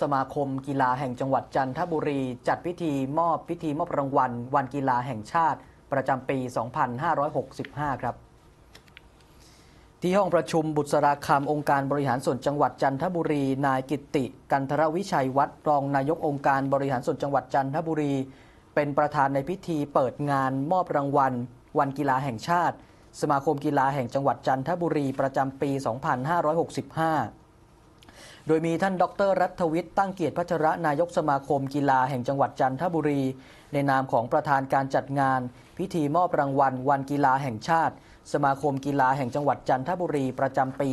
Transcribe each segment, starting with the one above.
สมาคมกีฬาแห่งจังหวัดจันทบุรี จัดพิธีมอบพิธีมอบรางวัล วันกีฬาแห่งชาติ ประจำปี 2565 ครับ ที่ห้องประชุมบุษราคำองค์การบริหารส่วนจังหวัดจันทบุรี นายกิตติ กันทรวิชัยวัดรองนายกองค์การบริหารส่วนจังหวัดจันทบุรี เป็นประธานในพิธีเปิดงานมอบรางวัล วันกีฬาแห่งชาติ สมาคมกีฬาแห่งจังหวัดจันทบุรีประจำปี 2565 โดยมีท่านดรรัฐวิทย์ตั้งเกียรติพัชระนายกสมาคมกีฬาแห่งจังหวัดจันทบุรี ในนามของประธานการจัดงาน พิธีมอบรางวัล วันกีฬาแห่งชาติ สมาคมกีฬาแห่งจังหวัดจันทบุรีประจำปี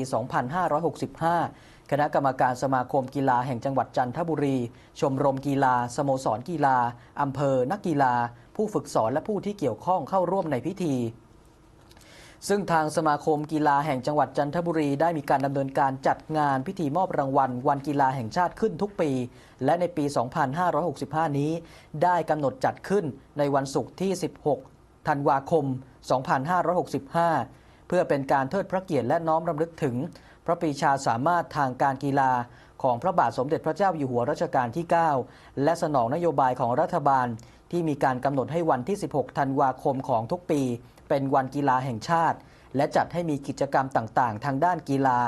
2565 คณะกรรมการสมาคมกีฬาแห่งจังหวัดจันทบุรี ชมรมกีฬา สโมสรกีฬาอำเภอ นักกีฬา ผู้ฝึกสอนและผู้ที่เกี่ยวข้องเข้าร่วมในพิธี ซึ่งทางสมาคมกีฬาแห่งจังหวัดจันทบุรีได้มีการดำเนินการจัดงานพิธีมอบรางวัล วันกีฬาแห่งชาติขึ้นทุกปี และในปี 2565 นี้ ได้กำหนดจัดขึ้นในวันศุกร์ที่ 16 ธันวาคม 2565 เพื่อเป็นการเทิดพระเกียรติและน้อมรำลึกถึง พระปีชาสามารถทางการกีฬาของพระบาทสมเด็จพระเจ้าอยู่หัวรัชกาลที่ 9 และสนองนโยบายของรัฐบาล ที่มีการกำหนดให้วันที่ 16 ธันวาคมของทุกปี เป็นวันกีฬาแห่งชาติ และจัดให้มีกิจกรรมต่างๆ ทางด้านกีฬา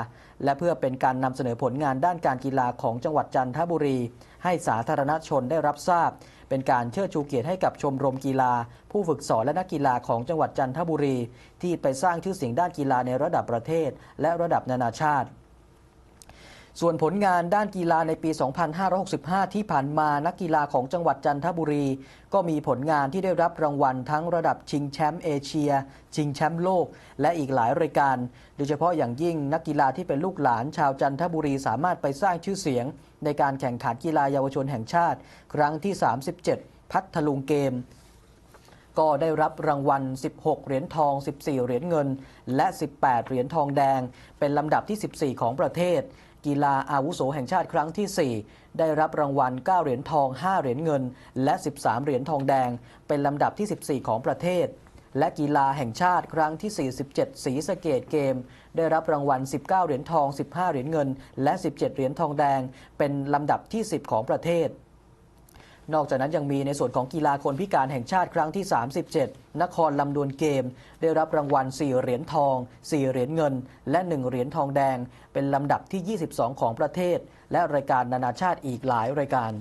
และเพื่อเป็นการนำเสนอผลงานด้านการกีฬาของจังหวัดจันทบุรี ให้สาธารณชนได้รับทราบ เป็นการเชิดชูเกียรติให้กับชมรมกีฬา ผู้ฝึกสอนและนักกีฬาของจังหวัดจันทบุรี ที่ไปสร้างชื่อเสียงด้านกีฬาในระดับประเทศ และระดับนานาชาติ ส่วนผลงานด้านกีฬาในปี 2565 ที่ผ่านมานักกีฬาของจังหวัดจันทบุรี ก็มีผลงานที่ได้รับรางวัลทั้งระดับชิงแชมป์เอเชีย ชิงแชมป์โลก และอีกหลายรายการ โดยเฉพาะอย่างยิ่งนักกีฬาที่เป็นลูกหลานชาวจันทบุรีสามารถไปสร้างชื่อเสียง ในการแข่งขันกีฬาเยาวชนแห่งชาติ ครั้งที่ 37 พัทลุงเกมก็ได้รับรางวัล 16 เหรียญทอง 14 เหรียญเงิน และ 18 เหรียญทองแดง เป็นลำดับที่ 14 ของประเทศ กีฬาอาวุโสแห่งชาติครั้งที่ 4 ได้รับรางวัล 9 เหรียญทอง 5 เหรียญเงิน และ 13 เหรียญทองแดง เป็นลำดับที่ 14 ของประเทศ และกีฬาแห่งชาติครั้งที่ 47 สีสเกตเกม ได้รับรางวัล 19 เหรียญทอง 15 เหรียญเงิน และ 17 เหรียญทองแดง เป็นลำดับที่ 10 ของประเทศ นอกจากนั้นยังมีในส่วนของกีฬาคนพิการแห่งชาติครั้งที่ 37 นครลำดวนเกม ได้รับรางวัล 4 เหรียญทอง 4 เหรียญเงิน และ 1 เหรียญทองแดง เป็นลำดับที่ 22 ของประเทศ และรายการนานาชาติอีกหลายรายการ